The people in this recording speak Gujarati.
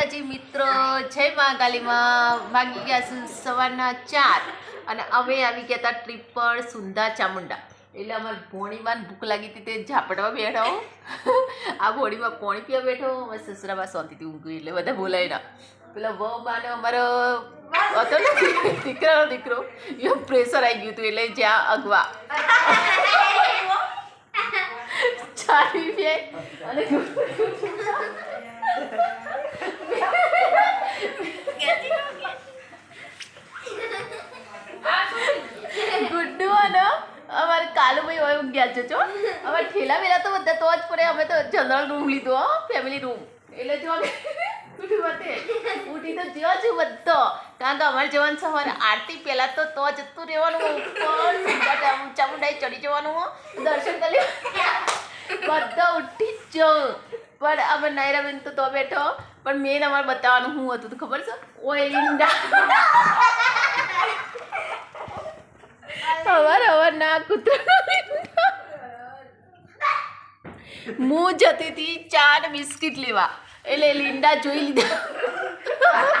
માતાજી મિત્રો જય મા કાલીમાં. વાગી ગયા સવારના ચાર અને અમે આવી ગયા હતા ટ્રીપ પર સુંદા ચામુંડા. એટલે અમારે ભોણીમાં ભૂખ લાગી હતી તે ઝાપડવા બેઠો. આ ભોણીમાં પોણી પીવા બેઠો? અમે સસરામાં શાંતિથી ઊંઘી એટલે બધા બોલાય ના. પેલા વહુ માને અમારો હતો ને દીકરાનો દીકરો એ પ્રેશર આવી ગયું હતું એટલે જ્યાં અગવા. ચાલી અને ગુડ્ડુ અને કાલુભાઈ હોય ગયા જજો અમારે ઠેલા વેલા તો બધા તો જ પડે, અમે તો જનરલ રૂમ લીધો ફેમિલી રૂમ એટલે જો ઉઠી તો જ્યો છું બધો. કારણ કે અમારે જવાનું સવારે આરતી પહેલાં તો તો જતું રહેવાનું સુંદર ચામુંડાઈ ચડી જવાનું, હો. દર્શન કરી બધા ઉઠી જ જાઉં પણ અમે નાયરાબેન તો તો બેઠો પણ મેન અમારે બતાવવાનું શું હતું ખબર છે? અવાર ના કૂતરો હું જતી હતી ચાર બિસ્કિટ લેવા એટલે લીંડા જોઈ લીધા